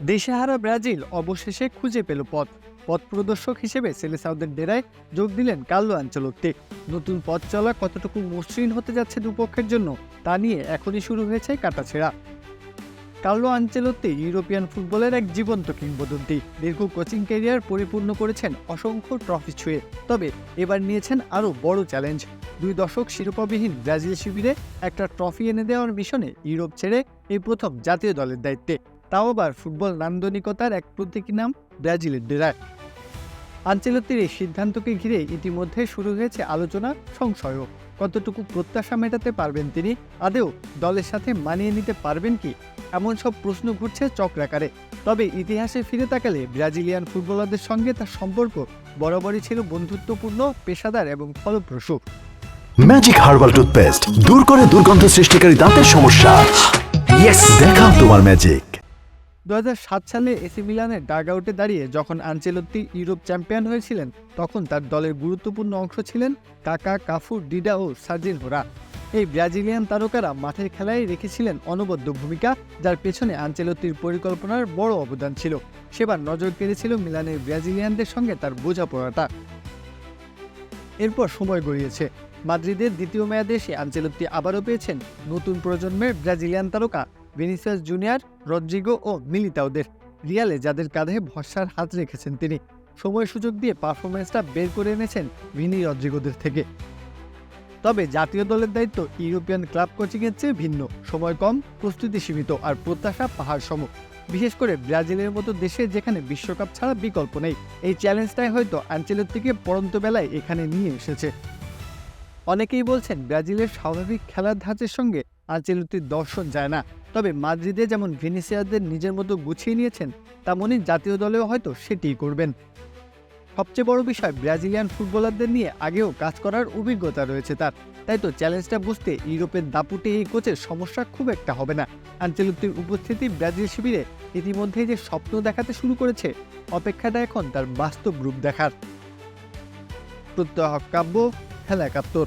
দেশেহারা Brazil অবশেষে খুঁজে পেল পথ। পথ প্রদর্শক হিসেবে সেলেসাউদের ডেরায় যোগ দিলেন কার্লো আঞ্চলত্তি নতুন পথ চলা কতটুকু মসৃণ হতে যাচ্ছে দুপক্ষের জন্য, তা নিয়ে এখনই শুরু হয়েছে কাটাছেড়া। কার্লো আঞ্চেলত্তি ইউরোপিয়ান ফুটবলের এক জীবন্ত কিংবদন্তি। দীর্ঘ কোচিং ক্যারিয়ার পরিপূর্ণ করেছেন অসংখ্য ট্রফি ছুঁয়ে। তবে এবার নিয়েছেন আরও বড় চ্যালেঞ্জ। দুই দশক শিরোপাবিহীন ব্রাজিল শিবিরে একটা ট্রফি এনে দেওয়ার মিশনে ইউরোপ ছেড়ে এই প্রথম জাতীয় দলের দায়িত্বে। তাও আবার ফুটবল নান্দনিকতার এক প্রতীকী নাম ব্রাজিলের ডেরায় আঞ্চেলত্তির এই সিদ্ধান্তকে ঘিরে ইতিমধ্যে শুরু হয়েছে আলোচনা সংশয়ও। কতটুকু প্রত্যাশা মেটাতে পারবেন তিনি আদেও দলের সাথে মানিয়ে নিতে পারবেন কি? এমন সব প্রশ্ন ঘুরছে চক্রাকারে। তবে ইতিহাসে ফিরে তাকালে ব্রাজিলিয়ান ফুটবলারদের সঙ্গে তার সম্পর্ক বরাবরই ছিল বন্ধুত্বপূর্ণ, পেশাদার এবং ফলপ্রসূ। ম্যাজিক হার্বাল টুথপেস্ট দূর করে দুর্গন্ধ সৃষ্টিকারী দাঁতের সমস্যা। দেখাও তোমার ম্যাজিক দু হাজার সাত সালে এসি মিলানের ডাগ আউটে দাঁড়িয়ে যখন আঞ্চেলত্তি ইউরোপ চ্যাম্পিয়ন হয়েছিলেন, তখন তার দলের গুরুত্বপূর্ণ অংশ ছিলেন কাকা কাফু ডিডা ও সার্জিন হোরা এই ব্রাজিলিয়ান তারকারা মাঠের খেলায় রেখেছিলেন অনবদ্য ভূমিকা, যার পেছনে আঞ্চেলত্তির পরিকল্পনার বড় অবদান ছিল। সেবার নজর কেড়েছিল মিলানের ব্রাজিলিয়ানদের সঙ্গে তার বোঝাপড়াটা। এরপর সময় গড়িয়েছে। মাদ্রিদের দ্বিতীয় মেয়াদে সে আঞ্চেলত্তি আবারও পেয়েছেন নতুন প্রজন্মের ব্রাজিলিয়ান তারকা ভিনিসিয়াস জুনিয়র রদ্রিগো ও মিলিতাওদের রিয়ালে যাদের কাঁধে ভরসার হাত রেখেছেন তিনি। সময় সুযোগ দিয়ে পারফরমেন্সটা বের করে এনেছেন ভিনি রদ্রিগোদের থেকে। তবে জাতীয় দলের দায়িত্ব ইউরোপিয়ান ক্লাব কোচিংয়ের চেয়ে ভিন্ন। সময় কম, প্রস্তুতি সীমিত আর প্রত্যাশা পাহাড় সম বিশেষ করে ব্রাজিলের মতো দেশে যেখানে বিশ্বকাপ ছাড়া বিকল্প নেই, এই চ্যালেঞ্জটাই হয়তো আঞ্চেলত্তিকে পড়ন্ত বেলায় এখানে নিয়ে এসেছে। অনেকেই বলছেন ব্রাজিলের স্বাভাবিক খেলার ধাঁচের সঙ্গে আঞ্চেলত্তির দর্শন যায় না। তবে মাদ্রিদে যেমন ভিনিসিয়াসদের নিজের মতো গুছিয়ে নিয়েছেন, তেমনই জাতীয় দলেও হয়তো সেটিই করবেন। সবচেয়ে বড় বিষয়, ব্রাজিলিয়ান ফুটবলারদের নিয়ে আগেও কাজ করার অভিজ্ঞতা রয়েছে তার। তাই তো চ্যালেঞ্জটা বুঝতে ইউরোপের দাপুটে এই কোচের সমস্যা খুব একটা হবে না। আঞ্চলিকটির উপস্থিতি ব্রাজিল শিবিরে ইতিমধ্যেই যে স্বপ্ন দেখাতে শুরু করেছে, অপেক্ষাটা এখন তার বাস্তব রূপ দেখার। প্রত্যহ কাব্য, খেলা একাত্তর।